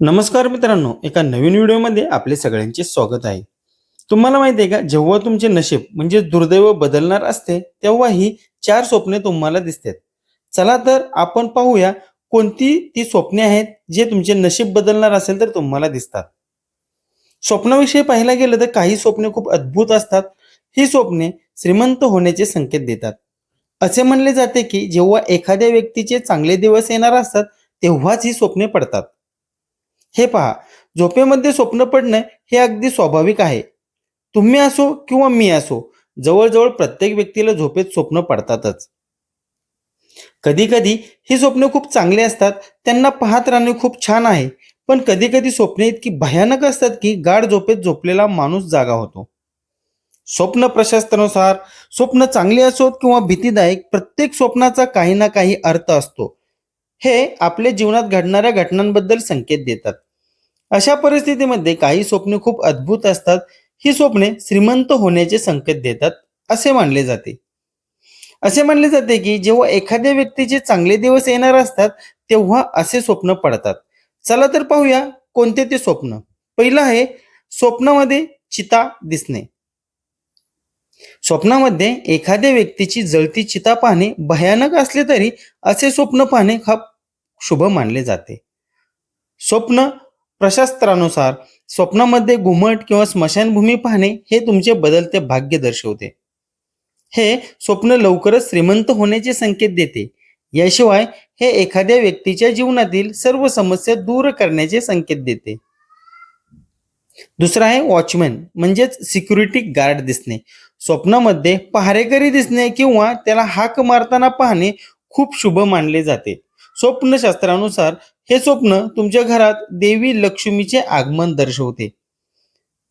नमस्कार मित्रांनो एका नवीन व्हिडिओमध्ये आपले सगळ्यांचे स्वागत आहे. तुम्हाला माहिती आहे का जेव्हा तुमचे नशीब म्हणजे दुर्दैव बदलणार असते तेव्हा ही चार स्वप्ने तुम्हाला दिसतात. चला तर आपण पाहूया कोणती ती स्वप्ने आहेत जे तुमचे नशीब बदलणार असेल तर तुम्हाला दिसतात. स्वप्नाविषयी पाहायला गेलं तर काही स्वप्ने खूप अद्भुत असतात. ही स्वप्ने श्रीमंत होण्याचे संकेत देतात. असे म्हणले जाते की जेव्हा एखाद्या व्यक्तीचे चांगले दिवस येणार असतात तेव्हाच ही स्वप्ने पडतात. हे पहा झोपेमध्ये स्वप्न पडणं हे अगदी स्वाभाविक आहे. तुम्ही असो किंवा मी असो जवळजवळ प्रत्येक व्यक्तीला झोपेत स्वप्न पडतातच. कधी कधी ही स्वप्न खूप चांगली असतात त्यांना पाहत राहणे खूप छान आहे पण कधी कधी स्वप्ने इतकी भयानक असतात की गाढ झोपेत झोपलेला माणूस जागा होतो. स्वप्न प्रशास्त्रानुसार स्वप्न चांगली असोत किंवा भीतीदायक प्रत्येक स्वप्नाचा काही ना काही अर्थ असतो. हे आपल्या जीवनात घडणाऱ्या घटनांबद्दल संकेत देतात. अशा परिस्थितीमध्ये काही स्वप्ने खूप अद्भुत असतात. ही स्वप्ने श्रीमंत होण्याचे संकेत देतात असे मानले जाते. असे मानले जाते की जेव्हा एखाद्या व्यक्तीचे चांगले दिवस येणार असतात तेव्हा असे स्वप्न पडतात. चला तर पाहूया कोणते ते स्वप्न. पहिलं आहे स्वप्नामध्ये चिता दिसणे. स्वप्नामध्ये एखाद्या व्यक्तीची जळती चिता पाहणे भयानक असले तरी असे स्वप्न पाहणे हा शुभ मानले जाते. स्वप्न प्रशास्त्रानुसार स्वप्नामध्ये घुमट किंवा स्मशानभूमी पाहणे हे तुमचे बदलते भाग्य दर्शवते. हे स्वप्न लवकरच श्रीमंत होण्याचे संकेत देते. याशिवाय हे एखाद्या व्यक्तीच्या जीवनातील सर्व समस्या दूर करण्याचे संकेत देते. दुसरा आहे वॉचमॅन म्हणजेच सिक्युरिटी गार्ड दिसणे. स्वप्नामध्ये पहारेकरी दिसणे किंवा त्याला हाक मारताना पाहणे खूप शुभ मानले जाते. स्वप्नशास्त्रानुसार हे स्वप्न तुमच्या घरात देवी लक्ष्मीचे आगमन दर्शवते.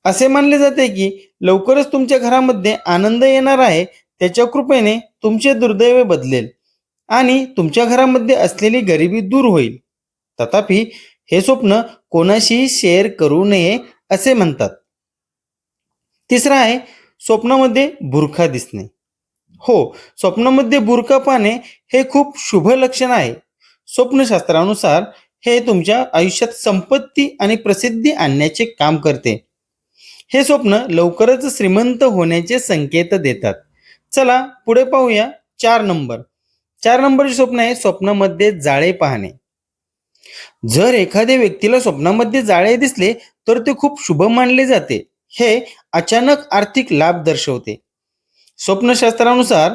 असे मानले जाते की लवकरच तुमच्या घरामध्ये आनंद येणार आहे त्याच्या कृपेने तुमचे दुर्दैव बदलेल आणि तुमच्या घरामध्ये असलेली गरिबी दूर होईल. तथापि हे स्वप्न कोणाशीही शेअर करू नये असे म्हणतात. तिसरा आहे स्वप्नामध्ये बुरखा दिसणे. हो स्वप्नामध्ये बुरखा पाहणे हे खूप शुभ लक्षण आहे. स्वप्नशास्त्रानुसार हे तुमच्या आयुष्यात संपत्ती आणि प्रसिद्धी आणण्याचे काम करते. हे स्वप्न लवकरच श्रीमंत होण्याचे संकेत देतात. चला पुढे पाहूया चार नंबर. चार नंबरचे स्वप्न आहे स्वप्नामध्ये जाळे पाहणे. जर एखाद्या व्यक्तीला स्वप्नामध्ये जाळे दिसले तर ते खूप शुभ मानले जाते. हे अचानक आर्थिक लाभ दर्शवते. स्वप्नशास्त्रानुसार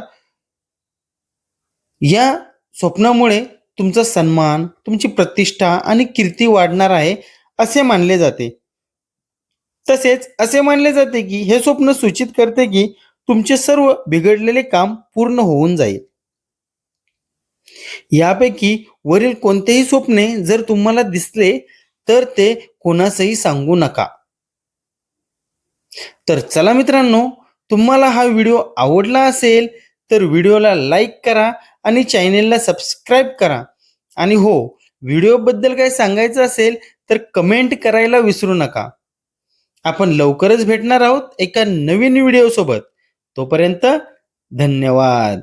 या स्वप्नामुळे तुमचा सन्मान तुमची प्रतिष्ठा आणि कीर्ती वाढणार आहे असे मानले जाते. तसेच असे मानले जाते की हे स्वप्न सूचित करते की तुमचे सर्व बिघडलेले काम पूर्ण होऊन जाईल. यापैकी वरील कोणतेही स्वप्ने जर तुम्हाला दिसले तर ते कोणासही सांगू नका. तर चला मित्रांनो तुम्हाला हा व्हिडिओ आवडला असेल तर व्हिडिओला लाईक करा आणि चॅनेलला सबस्क्राईब करा. आणि हो व्हिडिओबद्दल काय सांगायचं असेल तर कमेंट करायला विसरू नका. आपण लवकरच भेटणार आहोत एका नवीन व्हिडिओसोबत. तोपर्यंत धन्यवाद.